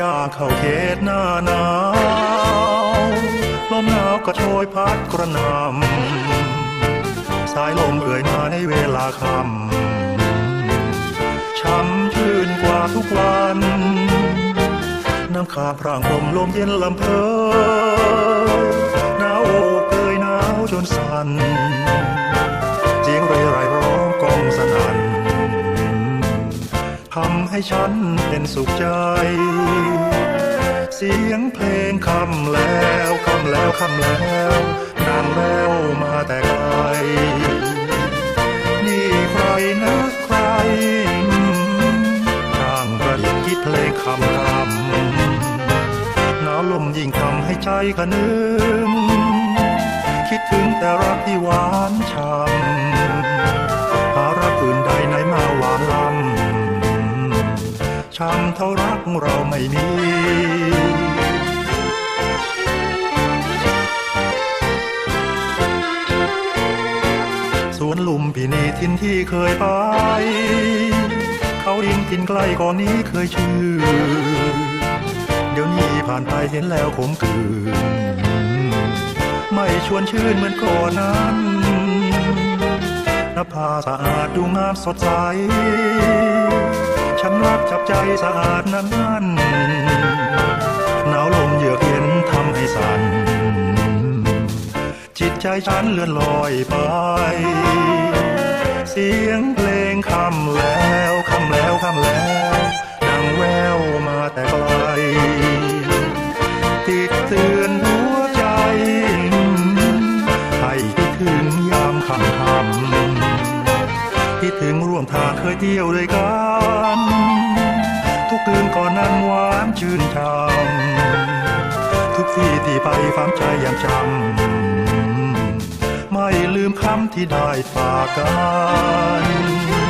ย่างเข้าเขตหน้าหนาวลมหนาวก็โชยพัดกระหนำสายลมเอ่ยมาในเวลาค่ำช้ำชื่นกว่าทุกวัน น้ำค้างพรางลมลมเย็นลำเพอหนาวอกเอ่ยหนาวจนสั่นำให้ฉันเป็นสุขใจ เสียงเพลงคำแล้วคำแล้วคำแล้วดังแล้วมาแต่ไกลนี่ใครนะใครร่างประดิษฐ์คิดเพลงคำคำหนาวลมยิ่งทำให้ใจขนึมคิดถึงแต่รักที่หวานช่ำ ช้ำเท่ารักเราไม่มี สวนลุมพินีทินที่เคยไป เขาดินกินใกล้ก่อนนี้เคยชื่อ เดี๋ยวนี้ผ่านไปเห็นแล้วขมขื่นไม่ชวนชื่นเหมือนก่อนนั้นนภาสะอาดดูงามสดใส ฉันรักจับใจสะอาดนั้นนั้น หนาวลมเยือกเย็นทำให้สั่น จิตใจฉันเลื่อนลอยไป เสียงเพลงคำแล้วคำแล้วคำแล้ว ดังแววมาแต่ไกล ติดเตือนหัวใจ ให้คิดถึงยามค่ำค่ำคิดถึงร่วมทางเคยเที่ยวด้วยกัน คืนก่อนนั้นหวานชื่นช่ำทุกที่ที่ไปฝังใจยังจำไม่ลืมคำที่ได้ฝากกัน